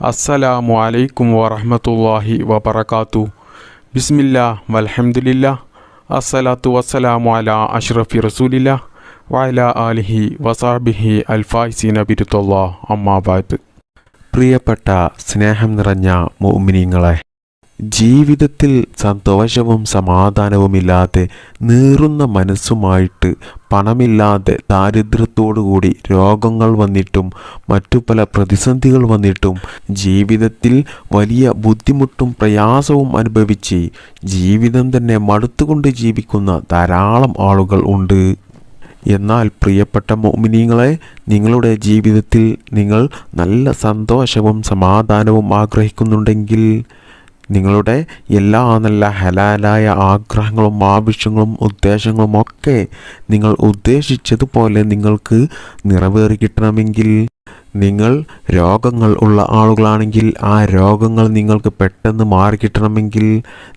അസ്സലാമു അലൈക്കും വറഹമത്തല്ലാഹി വബർക്കാത്തു ബിസ്മില്ല വലഹമുല്ല അസ്സലാത്തു വസ്സലാമു അല അഷ്റഫി റസൂലില്ല വയല ആലിഹി വസാബിഹി അൽഫായിസീന ബിരുത്തുള്ള അമ്മാബാദ്. പ്രിയപ്പെട്ട സ്നേഹം നിറഞ്ഞ മോമിനിങ്ങളെ ജീവിതത്തിൽ സന്തോഷവും സമാധാനവുമില്ലാതെ നീറുന്ന മനസ്സുമായിട്ട് പണമില്ലാതെ ദാരിദ്ര്യത്തോടുകൂടി രോഗങ്ങൾ വന്നിട്ടും മറ്റു പല പ്രതിസന്ധികൾ വന്നിട്ടും ജീവിതത്തിൽ വലിയ ബുദ്ധിമുട്ടും പ്രയാസവും അനുഭവിച്ച് ജീവിതം തന്നെ മടുത്തുകൊണ്ട് ജീവിക്കുന്ന ധാരാളം ആളുകൾ ഉണ്ട്. എന്നാൽ പ്രിയപ്പെട്ട മോമിനിങ്ങളെ നിങ്ങളുടെ ജീവിതത്തിൽ നിങ്ങൾ നല്ല സന്തോഷവും സമാധാനവും ആഗ്രഹിക്കുന്നുണ്ടെങ്കിൽ നിങ്ങളുടെ എല്ലാ നല്ല ഹലാലായ ആഗ്രഹങ്ങളും ആവശ്യങ്ങളും ഉദ്ദേശങ്ങളും ഒക്കെ നിങ്ങൾ ഉദ്ദേശിച്ചതുപോലെ നിങ്ങൾക്ക് നിറവേറി കിട്ടണമെങ്കിൽ നിങ്ങൾ രോഗങ്ങൾ ഉള്ള ആളുകളാണെങ്കിൽ ആ രോഗങ്ങൾ നിങ്ങൾക്ക് പെട്ടെന്ന് മാറിക്കിട്ടണമെങ്കിൽ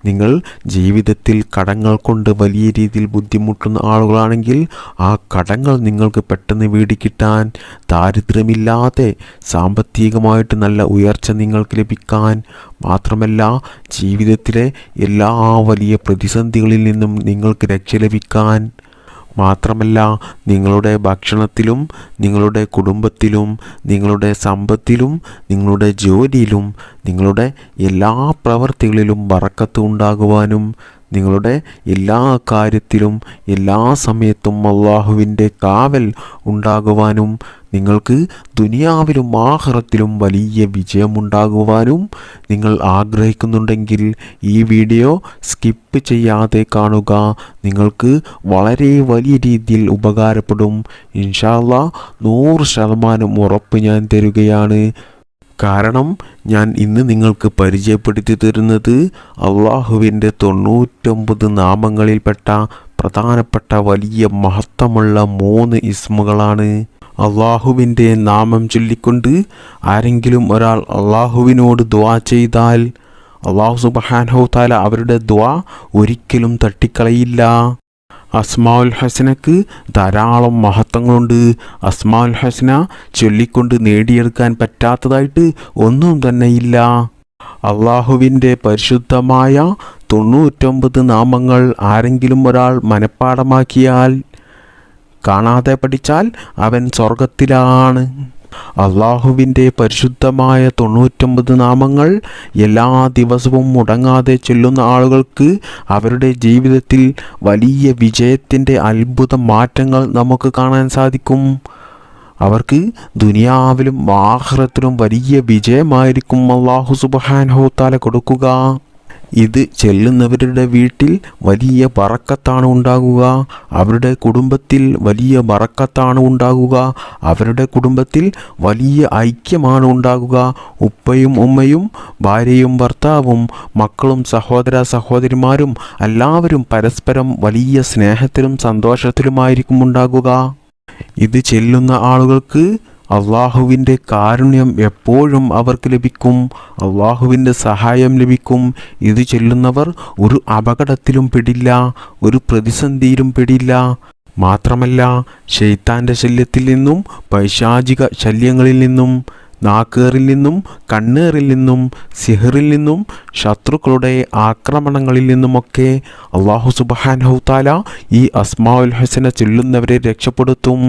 നിങ്ങൾ ജീവിതത്തിൽ കടങ്ങൾ കൊണ്ട് വലിയ രീതിയിൽ ബുദ്ധിമുട്ടുന്ന ആളുകളാണെങ്കിൽ ആ കടങ്ങൾ നിങ്ങൾക്ക് പെട്ടെന്ന് വീടിക്കിട്ടാൻ ദാരിദ്ര്യമില്ലാതെ സാമ്പത്തികമായിട്ട് നല്ല ഉയർച്ച നിങ്ങൾക്ക് ലഭിക്കാൻ മാത്രമല്ല ജീവിതത്തിലെ എല്ലാ വലിയ പ്രതിസന്ധികളിൽ നിന്നും നിങ്ങൾക്ക് രക്ഷ ലഭിക്കാൻ മാത്രമല്ല നിങ്ങളുടെ ഭക്ഷണത്തിലും നിങ്ങളുടെ കുടുംബത്തിലും നിങ്ങളുടെ സമ്പത്തിലും നിങ്ങളുടെ ജോലിയിലും നിങ്ങളുടെ എല്ലാ പ്രവർത്തികളിലും വറക്കത്ത് ഉണ്ടാകുവാനും നിങ്ങളുടെ എല്ലാ കാര്യത്തിലും എല്ലാ സമയത്തും അള്ളാഹുവിന്റെ കാവൽ ഉണ്ടാകുവാനും നിങ്ങൾക്ക് ദുനിയാവിലും ആഹ്റത്തിലും വലിയ വിജയമുണ്ടാകുവാനും നിങ്ങൾ ആഗ്രഹിക്കുന്നുണ്ടെങ്കിൽ ഈ വീഡിയോ സ്കിപ്പ് ചെയ്യാതെ കാണുക. നിങ്ങൾക്ക് വളരെ വലിയ രീതിയിൽ ഉപകാരപ്പെടും. ഇൻഷാല്ല നൂറ് ശതമാനം ഉറപ്പ് ഞാൻ തരുകയാണ്. കാരണം ഞാൻ ഇന്ന് നിങ്ങൾക്ക് പരിചയപ്പെടുത്തി തരുന്നത് അള്ളാഹുവിന്റെ തൊണ്ണൂറ്റൊമ്പത് നാമങ്ങളിൽപ്പെട്ട പ്രധാനപ്പെട്ട വലിയ മഹത്വമുള്ള മൂന്ന് ഇസ്മുകളാണ്. അള്ളാഹുവിന്റെ നാമം ചൊല്ലിക്കൊണ്ട് ആരെങ്കിലും ഒരാൾ അള്ളാഹുവിനോട് ദ്വാ ചെയ്താൽ അള്ളാഹു സുബഹാൻഹു താല അവരുടെ ദ്വാ ഒരിക്കലും തട്ടിക്കളയില്ല. അസ്മാഉൽ ഹസനക്ക് ധാരാളം മഹത്വങ്ങളുണ്ട്. അസ്മാഉൽ ഹസന ചൊല്ലിക്കൊണ്ട് നേടിയെടുക്കാൻ പറ്റാത്തതായിട്ട് ഒന്നും തന്നെയില്ല. അള്ളാഹുവിന്റെ പരിശുദ്ധമായ തൊണ്ണൂറ്റൊമ്പത് നാമങ്ങൾ ആരെങ്കിലും ഒരാൾ മനഃപ്പാടമാക്കിയാൽ കാണാതെ പഠിച്ചാൽ അവൻ സ്വർഗത്തിലാണ് അള്ളാഹുവിന്റെ പരിശുദ്ധമായ തൊണ്ണൂറ്റൊമ്പത് നാമങ്ങൾ എല്ലാ ദിവസവും മുടങ്ങാതെ ചെല്ലുന്ന ആളുകൾക്ക് അവരുടെ ജീവിതത്തിൽ വലിയ വിജയത്തിന്റെ അത്ഭുത മാറ്റങ്ങൾ നമുക്ക് കാണാൻ സാധിക്കും. അവർക്ക് ദുനിയാവിലും ആഹ്റത്തിലും വലിയ വിജയമായിരിക്കും അള്ളാഹു സുബാൻഹോത്താല കൊടുക്കുക. ഇത് ചെല്ലുന്നവരുടെ വീട്ടിൽ വലിയ പറക്കത്താണ് ഉണ്ടാകുക. അവരുടെ കുടുംബത്തിൽ വലിയ പറക്കത്താണ് ഉണ്ടാകുക. അവരുടെ കുടുംബത്തിൽ വലിയ ഐക്യമാണ് ഉണ്ടാകുക. ഉപ്പയും ഉമ്മയും ഭാര്യയും ഭർത്താവും മക്കളും സഹോദര സഹോദരിമാരും എല്ലാവരും പരസ്പരം വലിയ സ്നേഹത്തിലും സന്തോഷത്തിലുമായിരിക്കും ഉണ്ടാകുക. ഇത് ചെല്ലുന്ന ആളുകൾക്ക് അള്ളാഹുവിന്റെ കാരുണ്യം എപ്പോഴും അവർക്ക് ലഭിക്കും. അള്ളാഹുവിന്റെ സഹായം ലഭിക്കും. ഇത് ചെല്ലുന്നവർ ഒരു അപകടത്തിലും പെടില്ല ഒരു പ്രതിസന്ധിയിലും പെടില്ല. മാത്രമല്ല ഷെയ്ത്താന്റെ ശല്യത്തിൽ നിന്നും പൈശാചിക ശല്യങ്ങളിൽ നിന്നും നാക്കേറിൽ നിന്നും കണ്ണേറിൽ നിന്നും സിഹറിൽ നിന്നും ശത്രുക്കളുടെ ആക്രമണങ്ങളിൽ നിന്നുമൊക്കെ അള്ളാഹു സുബാൻ ഹൗത്താല ഈ അസ്മാഉൽ ഹസന ചൊല്ലുന്നവരെ രക്ഷപ്പെടുത്തും.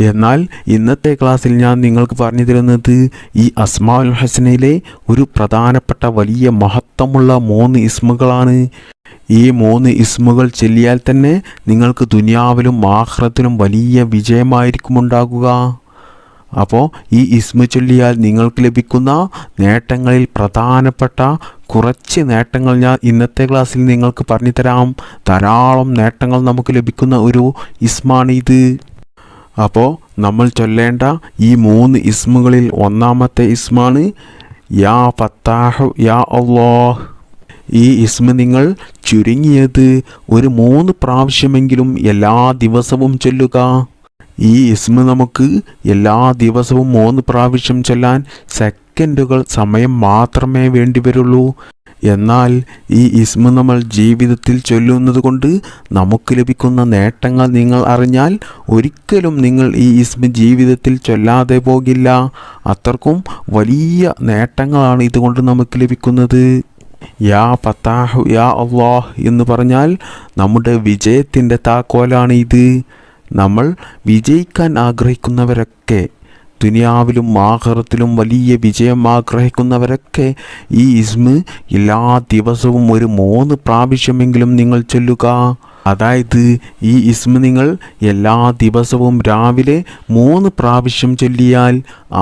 എന്നാൽ ഇന്നത്തെ ക്ലാസ്സിൽ ഞാൻ നിങ്ങൾക്ക് പറഞ്ഞു തരുന്നത് ഈ അസ്മാൽ ഹസനയിലെ ഒരു പ്രധാനപ്പെട്ട വലിയ മഹത്വമുള്ള മൂന്ന് ഇസ്മുകളാണ്. ഈ മൂന്ന് ഇസ്മുകൾ ചെല്ലിയാൽ തന്നെ നിങ്ങൾക്ക് ദുനിയാവിലും ആഹ്റത്തിലും വലിയ വിജയമായിരിക്കും ഉണ്ടാകുക. അപ്പോൾ ഈ ഇസ്മ ചൊല്ലിയാൽ നിങ്ങൾക്ക് ലഭിക്കുന്ന നേട്ടങ്ങളിൽ പ്രധാനപ്പെട്ട കുറച്ച് നേട്ടങ്ങൾ ഞാൻ ഇന്നത്തെ ക്ലാസ്സിൽ നിങ്ങൾക്ക് പറഞ്ഞു തരാം. ധാരാളം നേട്ടങ്ങൾ നമുക്ക് ലഭിക്കുന്ന ഒരു ഇസ്മാണ് ഇത്. അപ്പോൾ നമ്മൾ ചൊല്ലേണ്ട ഈ മൂന്ന് ഇസ്മുകളിൽ ഒന്നാമത്തെ ഇസ്മാണ് യാ ഫത്താഹു യാ അള്ളാഹ്. ഈ ഇസ്മ നിങ്ങൾ ചുരുങ്ങിയത് ഒരു മൂന്ന് പ്രാവശ്യമെങ്കിലും എല്ലാ ദിവസവും ചൊല്ലുക. ഈ ഇസ്മ നമുക്ക് എല്ലാ ദിവസവും മൂന്ന് പ്രാവശ്യം ചൊല്ലാൻ സെക്കൻഡുകൾ സമയം മാത്രമേ വേണ്ടി വരുള്ളൂ. എന്നാൽ ഈ ഇസ്മ നമ്മൾ ജീവിതത്തിൽ ചൊല്ലുന്നത് കൊണ്ട് നമുക്ക് ലഭിക്കുന്ന നേട്ടങ്ങൾ നിങ്ങൾ അറിഞ്ഞാൽ ഒരിക്കലും നിങ്ങൾ ഈ ഇസ്മ ജീവിതത്തിൽ ചൊല്ലാതെ പോകില്ല. അത്രക്കും വലിയ നേട്ടങ്ങളാണ് ഇതുകൊണ്ട് നമുക്ക് ലഭിക്കുന്നത്. യാ ഫത്താഹു യാ അള്ളാഹ് എന്ന് പറഞ്ഞാൽ നമ്മുടെ വിജയത്തിന്റെ താക്കോലാണ് ഇത്. നമ്മൾ വിജയിക്കാൻ ആഗ്രഹിക്കുന്നവരൊക്കെ ദുനിയാവിലും ആഹ്റത്തിലും വലിയ വിജയം ആഗ്രഹിക്കുന്നവരൊക്കെ ഈ ഇസ്മ് എല്ലാ ദിവസവും ഒരു മൂന്ന് പ്രാവശ്യമെങ്കിലും നിങ്ങൾ ചൊല്ലുക. അതായത് ഈ ഇസ്മ നിങ്ങൾ എല്ലാ ദിവസവും രാവിലെ മൂന്ന് പ്രാവശ്യം ചൊല്ലിയാൽ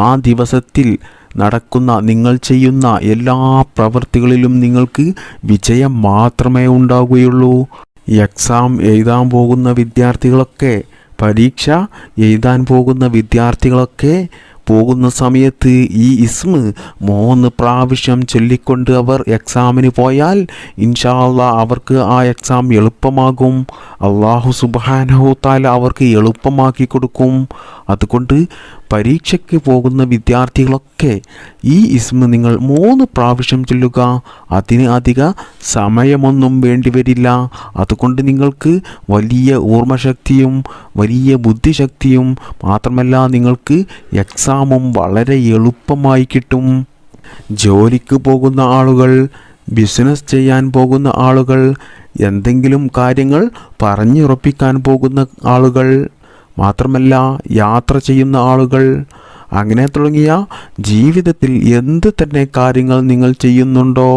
ആ ദിവസത്തിൽ നടക്കുന്ന നിങ്ങൾ ചെയ്യുന്ന എല്ലാ പ്രവൃത്തികളിലും നിങ്ങൾക്ക് വിജയം മാത്രമേ ഉണ്ടാവുകയുള്ളൂ. എക്സാം എഴുതാൻ പോകുന്ന വിദ്യാർത്ഥികളൊക്കെ പരീക്ഷ എഴുതാൻ പോകുന്ന വിദ്യാർത്ഥികളൊക്കെ പോകുന്ന സമയത്ത് ഈ ഇസ്മ് മൂന്ന് പ്രാവശ്യം ചൊല്ലിക്കൊണ്ട് അവർ എക്സാമിന് പോയാൽ ഇൻഷാല്ല അവർക്ക് ആ എക്സാം എളുപ്പമാകും. അള്ളാഹു സുബാനഹു താല അവർക്ക് എളുപ്പമാക്കി കൊടുക്കും. അതുകൊണ്ട് പരീക്ഷയ്ക്ക് പോകുന്ന വിദ്യാർത്ഥികളൊക്കെ ഈ ഇസ്മ നിങ്ങൾ മൂന്ന് പ്രാവശ്യം ചൊല്ലുക. അതിന് അധിക സമയമൊന്നും വേണ്ടിവരില്ല അതുകൊണ്ട് നിങ്ങൾക്ക് വലിയ ഓർമ്മശക്തിയും വലിയ ബുദ്ധിശക്തിയും മാത്രമല്ല നിങ്ങൾക്ക് എക്സാമും വളരെ എളുപ്പമായി കിട്ടും. ജോലിക്ക് പോകുന്ന ആളുകൾ ബിസിനസ് ചെയ്യാൻ പോകുന്ന ആളുകൾ എന്തെങ്കിലും കാര്യങ്ങൾ പറഞ്ഞുറപ്പിക്കാൻ പോകുന്ന ആളുകൾ മാത്രമല്ല യാത്ര ചെയ്യുന്ന ആളുകൾ അങ്ങനെ തുടങ്ങിയ ജീവിതത്തിൽ എന്ത് തന്നെ കാര്യങ്ങൾ നിങ്ങൾ ചെയ്യുന്നുണ്ടോ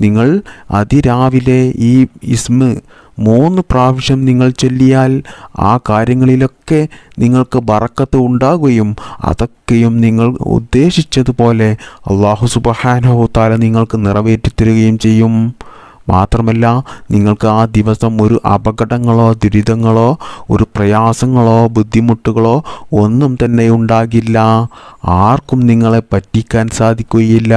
നിങ്ങൾ അതിരാവിലെ ഈ ഇസ്മ് മൂന്ന് പ്രാവശ്യം നിങ്ങൾ ചൊല്ലിയാൽ ആ കാര്യങ്ങളിലൊക്കെ നിങ്ങൾക്ക് ബറക്കത്ത് ഉണ്ടാകുകയും അതൊക്കെയും നിങ്ങൾ ഉദ്ദേശിച്ചതുപോലെ അള്ളാഹു സുബഹാനോ താല നിങ്ങൾക്ക് നിറവേറ്റിത്തരുകയും ചെയ്യും. മാത്രമല്ല നിങ്ങൾക്ക് ആ ദിവസം ഒരു അപകടങ്ങളോ ദുരിതങ്ങളോ ഒരു പ്രയാസങ്ങളോ ബുദ്ധിമുട്ടുകളോ ഒന്നും തന്നെ ഉണ്ടാകില്ല. ആർക്കും നിങ്ങളെ പറ്റിക്കാൻ സാധിക്കുകയില്ല.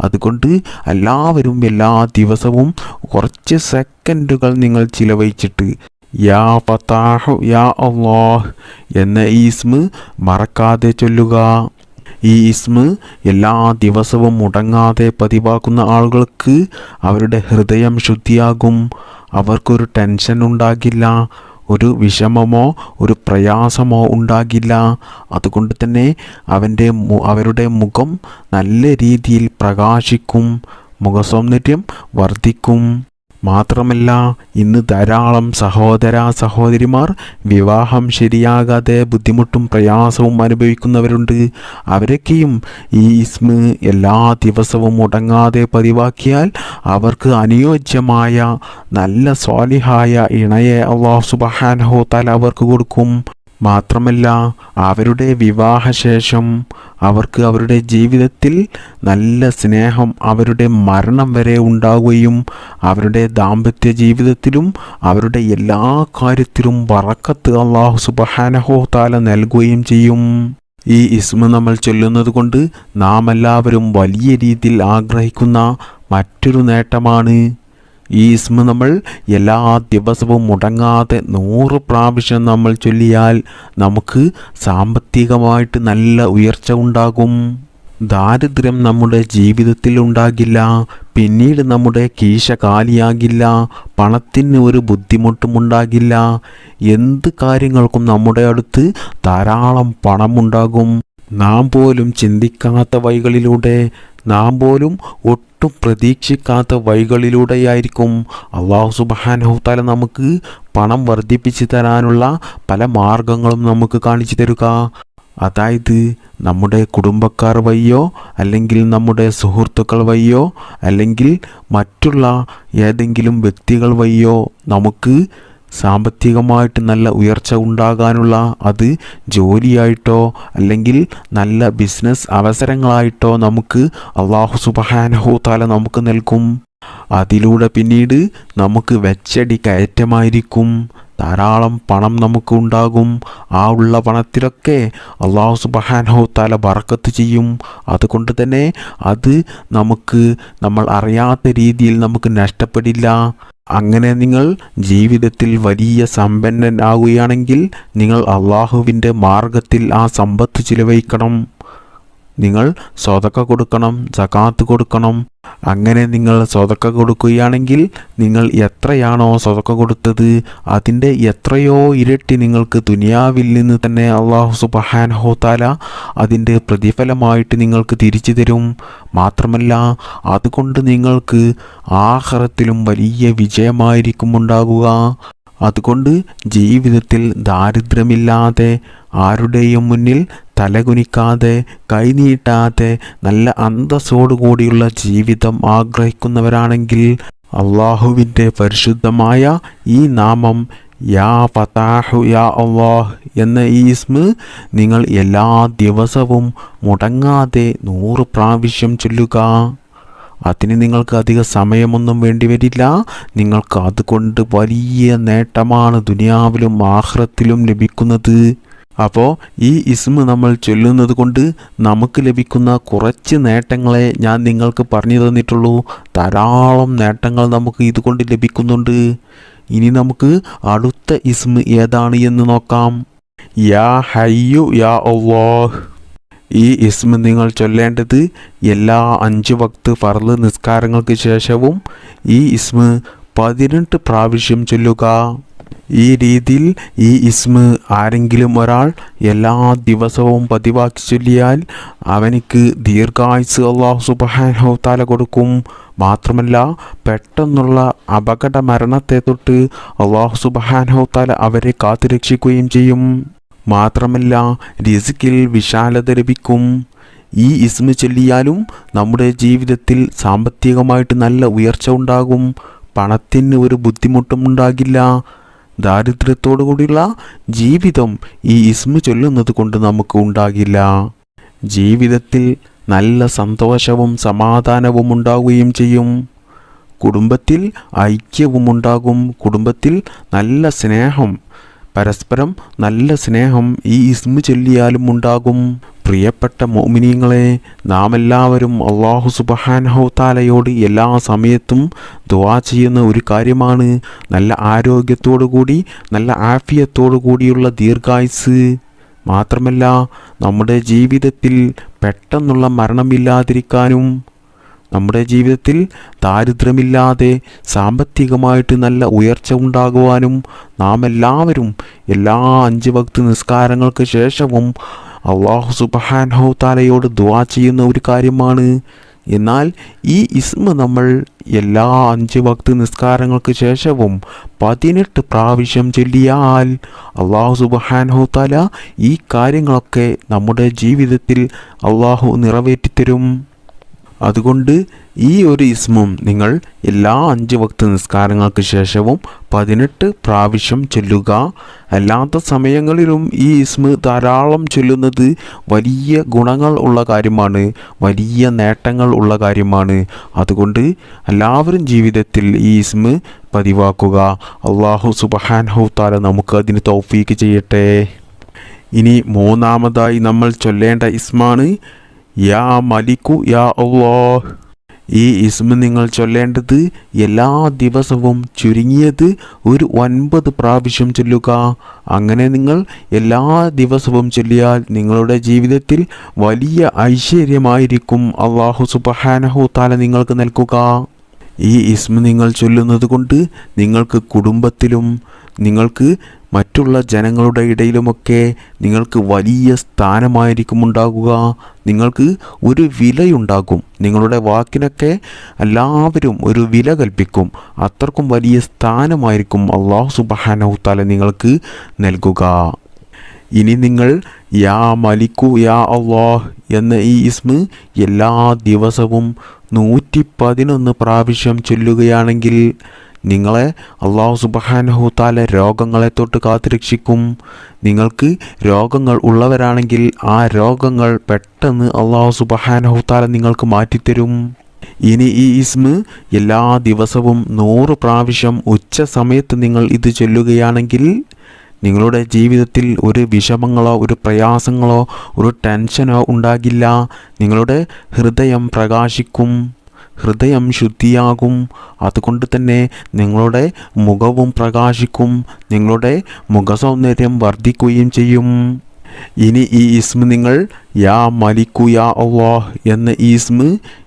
അതുകൊണ്ട് എല്ലാവരും എല്ലാ ദിവസവും കുറച്ച് സെക്കൻഡുകൾ നിങ്ങൾ ചിലവഴിച്ചിട്ട് യാ ഫത്താഹു യാ അള്ളാഹ് എന്ന ഈസ്മ് മറക്കാതെ ചൊല്ലുക. ഈ ഇസ്മ എല്ലാ ദിവസവും മുടങ്ങാതെ പതിവാക്കുന്ന ആളുകൾക്ക് അവരുടെ ഹൃദയം ശുദ്ധിയാകും. അവർക്കൊരു ടെൻഷൻ ഉണ്ടാകില്ല ഒരു വിഷമമോ ഒരു പ്രയാസമോ ഉണ്ടാകില്ല. അതുകൊണ്ട് തന്നെ അവന്റെ അവരുടെ മുഖം നല്ല രീതിയിൽ പ്രകാശിക്കും മുഖസൗന്ദര്യം വർദ്ധിക്കും. മാത്രമല്ല ഇന്ന് ധാരാളം സഹോദര സഹോദരിമാർ വിവാഹം ശരിയാകാതെ ബുദ്ധിമുട്ടും പ്രയാസവും അനുഭവിക്കുന്നവരുണ്ട്. അവരൊക്കെയും ഈ ഇസ്മ എല്ലാ ദിവസവും മുടങ്ങാതെ പതിവാക്കിയാൽ അവർക്ക് അനുയോജ്യമായ നല്ല സ്വാലിഹായ ഇണയെ അള്ളാഹു സുബഹാനഹോ തല അവർക്ക് കൊടുക്കും. മാത്രമല്ല അവരുടെ വിവാഹശേഷം അവർക്ക് അവരുടെ ജീവിതത്തിൽ നല്ല സ്നേഹം അവരുടെ മരണം വരെ ഉണ്ടാവുകയും അവരുടെ ദാമ്പത്യ ജീവിതത്തിലും അവരുടെ എല്ലാ കാര്യത്തിലും വറക്കത്ത് അള്ളാഹു സുബഹാനഹോ താല നൽകുകയും ചെയ്യും. ഈ ഇസ്മ നമ്മൾ ചൊല്ലുന്നത് കൊണ്ട് നാം എല്ലാവരും വലിയ രീതിയിൽ ആഗ്രഹിക്കുന്ന മറ്റൊരു നേട്ടമാണ്. ഈ ഇസ്മ നമ്മൾ എല്ലാ ദിവസവും മുടങ്ങാതെ നൂറ് പ്രാവശ്യം നമ്മൾ ചൊല്ലിയാൽ നമുക്ക് സാമ്പത്തികമായിട്ട് നല്ല ഉയർച്ച ഉണ്ടാകും. ദാരിദ്ര്യം നമ്മുടെ ജീവിതത്തിൽ ഉണ്ടാകില്ല. പിന്നീട് നമ്മുടെ കീശ കാലിയാകില്ല. പണത്തിന് ഒരു ബുദ്ധിമുട്ടും ഉണ്ടാകില്ല. എന്ത് കാര്യങ്ങൾക്കും നമ്മുടെ അടുത്ത് ധാരാളം പണമുണ്ടാകും. നാം പോലും ചിന്തിക്കാത്ത വഴികളിലൂടെ നാം പോലും ഒട്ടും പ്രതീക്ഷിക്കാത്ത വഴികളിലൂടെയായിരിക്കും അള്ളാഹു സുബാനഹുത്താല നമുക്ക് പണം വർദ്ധിപ്പിച്ചു തരാനുള്ള പല മാർഗങ്ങളും നമുക്ക് കാണിച്ചു തരുക. അതായത് നമ്മുടെ കുടുംബക്കാർ വഴിയോ അല്ലെങ്കിൽ നമ്മുടെ സുഹൃത്തുക്കൾ വഴിയോ അല്ലെങ്കിൽ മറ്റുള്ള ഏതെങ്കിലും വ്യക്തികൾ വഴിയോ നമുക്ക് സാമ്പത്തികമായിട്ട് നല്ല ഉയർച്ച ഉണ്ടാകാനുള്ള അത് ജോലിയായിട്ടോ അല്ലെങ്കിൽ നല്ല ബിസിനസ് അവസരങ്ങളായിട്ടോ നമുക്ക് അള്ളാഹു സുബഹാനഹോ താല നമുക്ക് നൽകും. അതിലൂടെ പിന്നീട് നമുക്ക് വെച്ചടി കയറ്റമായിരിക്കും. ധാരാളം പണം നമുക്ക് ഉണ്ടാകും. ആ ഉള്ള പണത്തിലൊക്കെ അള്ളാഹു സുബഹാനഹു താല ബറക്കത്ത് ചെയ്യും. അതുകൊണ്ട് തന്നെ അത് നമുക്ക് നമ്മൾ അറിയാത്ത രീതിയിൽ നമുക്ക് നഷ്ടപ്പെടില്ല. അങ്ങനെ നിങ്ങൾ ജീവിതത്തിൽ വലിയ സമ്പന്നനാകുകയാണെങ്കിൽ നിങ്ങൾ അള്ളാഹുവിന്റെ മാർഗത്തിൽ ആ സമ്പത്ത് ചിലവഴിക്കണം. നിങ്ങൾ സ്വതക്ക കൊടുക്കണം ജക്കാത്ത് കൊടുക്കണം. അങ്ങനെ നിങ്ങൾ സ്വതക്ക കൊടുക്കുകയാണെങ്കിൽ നിങ്ങൾ എത്രയാണോ സ്വതക്ക കൊടുത്തത് അതിന്റെ എത്രയോ ഇരട്ടി നിങ്ങൾക്ക് ദുനിയാവിൽ നിന്ന് തന്നെ അള്ളാഹു സുബഹാൻ ഹോത്താല അതിന്റെ പ്രതിഫലമായിട്ട് നിങ്ങൾക്ക് തിരിച്ചു തരും. മാത്രമല്ല അതുകൊണ്ട് നിങ്ങൾക്ക് ആഹാരത്തിലും വലിയ വിജയമായിരിക്കും ഉണ്ടാകുക അതുകൊണ്ട് ജീവിതത്തിൽ ദാരിദ്ര്യമില്ലാതെ ആരുടെയും മുന്നിൽ തലകുനിക്കാതെ കൈനീട്ടാതെ നല്ല അന്തസ്സോടുകൂടിയുള്ള ജീവിതം ആഗ്രഹിക്കുന്നവരാണെങ്കിൽ അള്ളാഹുവിന്റെ പരിശുദ്ധമായ ഈ നാമം യാ ഫതാഹു യാ അള്ളാഹ് എന്ന ഈ ഇസ്മ് നിങ്ങൾ എല്ലാ ദിവസവും മുടങ്ങാതെ നൂറ് പ്രാവശ്യം ചൊല്ലുക. അതിന് നിങ്ങൾക്ക് അധിക സമയമൊന്നും വേണ്ടി വരില്ല. നിങ്ങൾക്ക് അതുകൊണ്ട് വലിയ നേട്ടമാണ് ദുനിയാവിലും ആഹ്റത്തിലും ലഭിക്കുന്നത്. അപ്പോൾ ഈ ഇസ്മ നമ്മൾ ചൊല്ലുന്നത് കൊണ്ട് നമുക്ക് ലഭിക്കുന്ന കുറച്ച് നേട്ടങ്ങളെ ഞാൻ നിങ്ങൾക്ക് പറഞ്ഞു തന്നിട്ടുള്ളൂ. ധാരാളം നേട്ടങ്ങൾ നമുക്ക് ഇതുകൊണ്ട് ലഭിക്കുന്നുണ്ട്. ഇനി നമുക്ക് അടുത്ത ഇസ്മ ഏതാണ് എന്ന് നോക്കാം. യാ ഹയ്യു യാ അള്ളാഹ് ഈ ഇസ്മ നിങ്ങൾ ചൊല്ലേണ്ടത് എല്ലാ അഞ്ച് വക്ത് ഫർൾ നിസ്കാരങ്ങൾക്ക് ശേഷവും ഈ ഇസ്മ പതിനെട്ട് പ്രാവശ്യം ചൊല്ലുക. ഈ രീതിയിൽ ഈ ഇസ്മ ആരെങ്കിലും ഒരാൾ എല്ലാ ദിവസവും പതിവാക്കി ചൊല്ലിയാൽ അവനിക്ക് ദീർഘായുസ് അള്ളാഹു സുബാനോത്താല താല കൊടുക്കും. മാത്രമല്ല പെട്ടെന്നുള്ള അപകട മരണത്തെ തൊട്ട് അള്ളാഹു സുബാനോത്താല താല അവരെ കാത്തുരക്ഷിക്കുകയും ചെയ്യും. മാത്രമല്ല റിസ്കിൽ വിശാലത ലഭിക്കും. ഈ ഇസ്മ ചൊല്ലിയാലും നമ്മുടെ ജീവിതത്തിൽ സാമ്പത്തികമായിട്ട് നല്ല ഉയർച്ച ഉണ്ടാകും. പണത്തിന് ഒരു ബുദ്ധിമുട്ടും ഉണ്ടാകില്ല. ദാരിദ്ര്യത്തോടു കൂടിയുള്ള ജീവിതം ഈ ഇസ്മ ചൊല്ലുന്നത് കൊണ്ട് നമുക്ക് ഉണ്ടാകില്ല. ജീവിതത്തിൽ നല്ല സന്തോഷവും സമാധാനവും ഉണ്ടാവുകയും ചെയ്യും. കുടുംബത്തിൽ ഐക്യവും ഉണ്ടാകും. കുടുംബത്തിൽ നല്ല സ്നേഹം പരസ്പരം നല്ല സ്നേഹം ഈ ഇസ്മ ചൊല്ലിയാലും ഉണ്ടാകും. പ്രിയപ്പെട്ട മോമിനിയങ്ങളെ നാം എല്ലാവരും അള്ളാഹു സുബഹാനഹു താലയോട് എല്ലാ സമയത്തും ദുവാ ചെയ്യുന്ന ഒരു കാര്യമാണ്. നല്ല ആരോഗ്യത്തോടു കൂടി നല്ല ആഫിയത്തോടു കൂടിയുള്ള ദീർഘായുസ്. മാത്രമല്ല നമ്മുടെ ജീവിതത്തിൽ പെട്ടെന്നുള്ള മരണമില്ലാതിരിക്കാനും നമ്മുടെ ജീവിതത്തിൽ ദാരിദ്ര്യമില്ലാതെ സാമ്പത്തികമായിട്ട് നല്ല ഉയർച്ച ഉണ്ടാകുവാനും നാം എല്ലാവരും എല്ലാ അഞ്ച് ഭക്തി നിസ്കാരങ്ങൾക്ക് ശേഷവും അള്ളാഹു സുബഹാൻഹു താലയോട് ദുവാ ചെയ്യുന്ന ഒരു കാര്യമാണ്. എന്നാൽ ഈ ഇസ്മ നമ്മൾ എല്ലാ അഞ്ച് ഭക്തി നിസ്കാരങ്ങൾക്ക് ശേഷവും പതിനെട്ട് പ്രാവശ്യം ചൊല്ലിയാൽ അള്ളാഹു സുബഹാൻഹു താല ഈ കാര്യങ്ങളൊക്കെ നമ്മുടെ ജീവിതത്തിൽ അള്ളാഹു നിറവേറ്റിത്തരും. അതുകൊണ്ട് ഈ ഒരു ഇസ്മും നിങ്ങൾ എല്ലാ അഞ്ച് വക്ത നിസ്കാരങ്ങൾക്ക് ശേഷവും പതിനെട്ട് പ്രാവശ്യം ചൊല്ലുക. അല്ലാത്ത സമയങ്ങളിലും ഈ ഇസ്മ് ധാരാളം ചൊല്ലുന്നത് വലിയ ഗുണങ്ങൾ ഉള്ള കാര്യമാണ് വലിയ നേട്ടങ്ങൾ ഉള്ള കാര്യമാണ്. അതുകൊണ്ട് എല്ലാവരും ജീവിതത്തിൽ ഈ ഇസ്മ് പതിവാക്കുക. അള്ളാഹു സുബഹാൻ ഹൗത്താല നമുക്ക് അതിന് തൗഫീക്ക് ചെയ്യട്ടെ. ഇനി മൂന്നാമതായി നമ്മൾ ചൊല്ലേണ്ട ഇസ്മാണ് യാ മലിക്കു യാ അള്ളാഹ്. ഈ ഇസ്മ നിങ്ങൾ ചൊല്ലേണ്ടത് എല്ലാ ദിവസവും ചുരുങ്ങിയത് ഒരു ഒൻപത് പ്രാവശ്യം ചൊല്ലുക. അങ്ങനെ നിങ്ങൾ എല്ലാ ദിവസവും ചൊല്ലിയാൽ നിങ്ങളുടെ ജീവിതത്തിൽ വലിയ ഐശ്വര്യമായിരിക്കും. അള്ളാഹു സുബഹാനഹു താല നിങ്ങൾക്ക് നൽകുക. ഈ ഇസ്മ നിങ്ങൾ ചൊല്ലുന്നത് കൊണ്ട് നിങ്ങൾക്ക് കുടുംബത്തിലും നിങ്ങൾക്ക് മറ്റുള്ള ജനങ്ങളുടെ ഇടയിലുമൊക്കെ നിങ്ങൾക്ക് വലിയ സ്ഥാനമായിരിക്കും ഉണ്ടാകുക. നിങ്ങൾക്ക് ഒരു വിലയുണ്ടാകും. നിങ്ങളുടെ വാക്കിനൊക്കെ എല്ലാവരും ഒരു വില കൽപ്പിക്കും. അത്രക്കും വലിയ സ്ഥാനമായിരിക്കും അള്ളാഹു സുബാനഹുത്താല നിങ്ങൾക്ക് നൽകുക. ഇനി നിങ്ങൾ യാ മലിക്കു യാ അള്ളാഹ് എന്ന ഈ ഇസ്മ് എല്ലാ ദിവസവും നൂറ്റി പതിനൊന്ന് പ്രാവശ്യം ചൊല്ലുകയാണെങ്കിൽ നിങ്ങളെ അള്ളാഹു സുബഹാനഹുത്താല രോഗങ്ങളെ തൊട്ട് കാത്തുരക്ഷിക്കും. നിങ്ങൾക്ക് രോഗങ്ങൾ ഉള്ളവരാണെങ്കിൽ ആ രോഗങ്ങൾ പെട്ടെന്ന് അള്ളാഹു സുബഹാനഹുത്താല നിങ്ങൾക്ക് മാറ്റിത്തരും. ഇനി ഈ ഇസ്മ് എല്ലാ ദിവസവും നൂറ് പ്രാവശ്യം ഉച്ച സമയത്ത് നിങ്ങൾ ഇത് ചൊല്ലുകയാണെങ്കിൽ നിങ്ങളുടെ ജീവിതത്തിൽ ഒരു വിഷമങ്ങളോ ഒരു പ്രയാസങ്ങളോ ഒരു ടെൻഷനോ ഉണ്ടാകില്ല. നിങ്ങളുടെ ഹൃദയം പ്രകാശിക്കും ഹൃദയം ശുദ്ധിയാകും. അതുകൊണ്ട് തന്നെ നിങ്ങളുടെ മുഖവും പ്രകാശിക്കും നിങ്ങളുടെ മുഖസൗന്ദര്യം വർദ്ധിക്കുകയും ചെയ്യും. ഇനി ഈ ഇസ്മ നിങ്ങൾ യാ മലിക്കു യാ അള്ളാഹ് എന്ന ഈസ്മ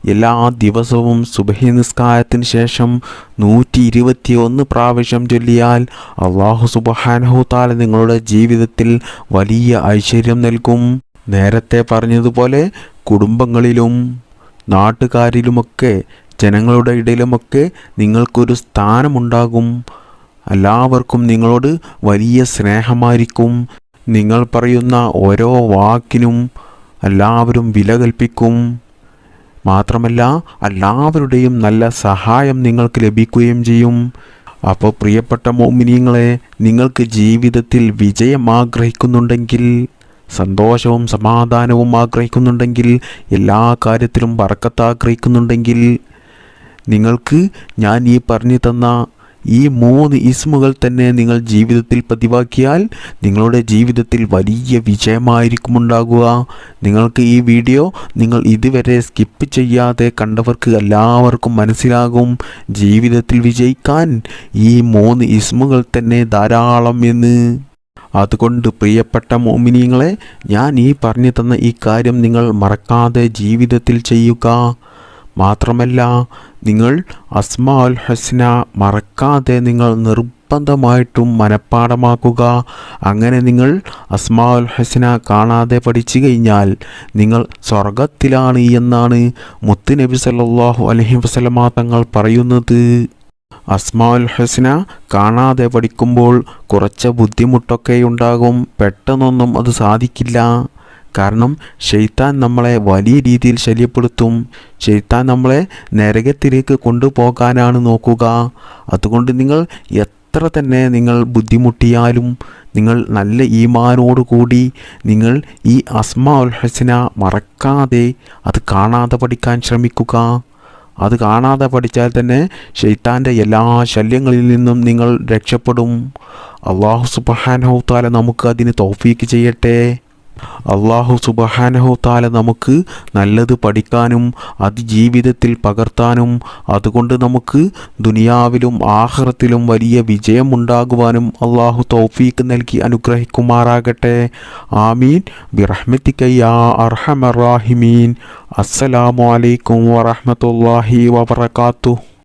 എല്ലാ ദിവസവും സുബഹി നിസ്കാരത്തിന് ശേഷം നൂറ്റി ഇരുപത്തി ഒന്ന് പ്രാവശ്യം ചൊല്ലിയാൽ അള്ളാഹു സുബഹാനഹു താല നിങ്ങളുടെ ജീവിതത്തിൽ വലിയ ഐശ്വര്യം നൽകും. നേരത്തെ പറഞ്ഞതുപോലെ കുടുംബങ്ങളിലും നാട്ടുകാരിലുമൊക്കെ ജനങ്ങളുടെ ഇടയിലുമൊക്കെ നിങ്ങൾക്കൊരു സ്ഥാനമുണ്ടാകും. എല്ലാവർക്കും നിങ്ങളോട് വലിയ സ്നേഹമായിരിക്കും. നിങ്ങൾ പറയുന്ന ഓരോ വാക്കിനും എല്ലാവരും വില കൽപ്പിക്കും. മാത്രമല്ല എല്ലാവരുടെയും നല്ല സഹായം നിങ്ങൾക്ക് ലഭിക്കുകയും ചെയ്യും. അപ്പോൾ പ്രിയപ്പെട്ട മോമിനിയങ്ങളെ നിങ്ങൾക്ക് ജീവിതത്തിൽ വിജയം ആഗ്രഹിക്കുന്നുണ്ടെങ്കിൽ സന്തോഷവും സമാധാനവും ആഗ്രഹിക്കുന്നുണ്ടെങ്കിൽ എല്ലാ കാര്യത്തിലും വറക്കത്ത് ആഗ്രഹിക്കുന്നുണ്ടെങ്കിൽ നിങ്ങൾക്ക് ഞാൻ ഈ പറഞ്ഞു തന്ന ഈ മൂന്ന് ഇസ്മുകൾ തന്നെ നിങ്ങൾ ജീവിതത്തിൽ പതിവാക്കിയാൽ നിങ്ങളുടെ ജീവിതത്തിൽ വലിയ വിജയമായിരിക്കും ഉണ്ടാകുക നിങ്ങൾക്ക് ഈ വീഡിയോ നിങ്ങൾ ഇതുവരെ സ്കിപ്പ് ചെയ്യാതെ കണ്ടവർക്ക് എല്ലാവർക്കും മനസ്സിലാകും. ജീവിതത്തിൽ വിജയിക്കാൻ ഈ മൂന്ന് ഇസ്മുകൾ തന്നെ ധാരാളം എന്ന്. അതുകൊണ്ട് പ്രിയപ്പെട്ട മോമിനിയങ്ങളെ ഞാൻ ഈ പറഞ്ഞു തന്ന ഈ കാര്യം നിങ്ങൾ മറക്കാതെ ജീവിതത്തിൽ ചെയ്യുക. മാത്രമല്ല നിങ്ങൾ അസ്മാ അൽ ഹസ്ന മറക്കാതെ നിങ്ങൾ നിർബന്ധമായിട്ടും മനഃപ്പാടമാക്കുക അങ്ങനെ നിങ്ങൾ അസ്മാ അൽ ഹസ്ന കാണാതെ പഠിച്ചു കഴിഞ്ഞാൽ നിങ്ങൾ സ്വർഗത്തിലാണ് എന്നാണ് മുത്ത് നബി സല്ലല്ലാഹു അലൈഹി വസല്ലമ തങ്ങൾ പറയുന്നത്. അസ്മാഉൽ ഹസ്ന കാണാതെ പഠിക്കുമ്പോൾ കുറച്ച് ബുദ്ധിമുട്ടൊക്കെ ഉണ്ടാകും. പെട്ടെന്നൊന്നും അത് സാധിക്കില്ല. കാരണം ഷെയ്ത്താൻ നമ്മളെ വലിയ രീതിയിൽ ശല്യപ്പെടുത്തും. ഷെയ്ത്താൻ നമ്മളെ നരകത്തിലേക്ക് കൊണ്ടുപോകാനാണ് നോക്കുക. അതുകൊണ്ട് നിങ്ങൾ എത്ര തന്നെ നിങ്ങൾ ബുദ്ധിമുട്ടിയാലും നിങ്ങൾ നല്ല ഈമാനോടുകൂടി നിങ്ങൾ ഈ അസ്മ ഉൽ മറക്കാതെ അത് കാണാതെ പഠിക്കാൻ ശ്രമിക്കുക. അത് കാണാതെ പഠിച്ചാൽ തന്നെ ഷെയ്ത്താന്റെ എല്ലാ ശല്യങ്ങളിൽ നിന്നും നിങ്ങൾ രക്ഷപ്പെടും. അള്ളാഹു സുബഹാനഹു താല നമുക്ക് അതിന് തോഫീക്ക് ചെയ്യട്ടെ. അള്ളാഹു സുബഹാനഹു താല നമുക്ക് നല്ലത് പഠിക്കാനും അത് ജീവിതത്തിൽ പകർത്താനും അതുകൊണ്ട് നമുക്ക് ദുനിയാവിലും ആഹ്റത്തിലും വലിയ വിജയമുണ്ടാകുവാനും അള്ളാഹു തൗഫീക്ക് നൽകി അനുഗ്രഹിക്കുമാറാകട്ടെ. ആമീൻ. ബിറഹ്മത്തിക്കയ്യാ അർഹമറാഹിമീൻ അസ്സലാമു അലൈക്കും വറഹമത്തല്ലാഹി വബർക്കാത്തു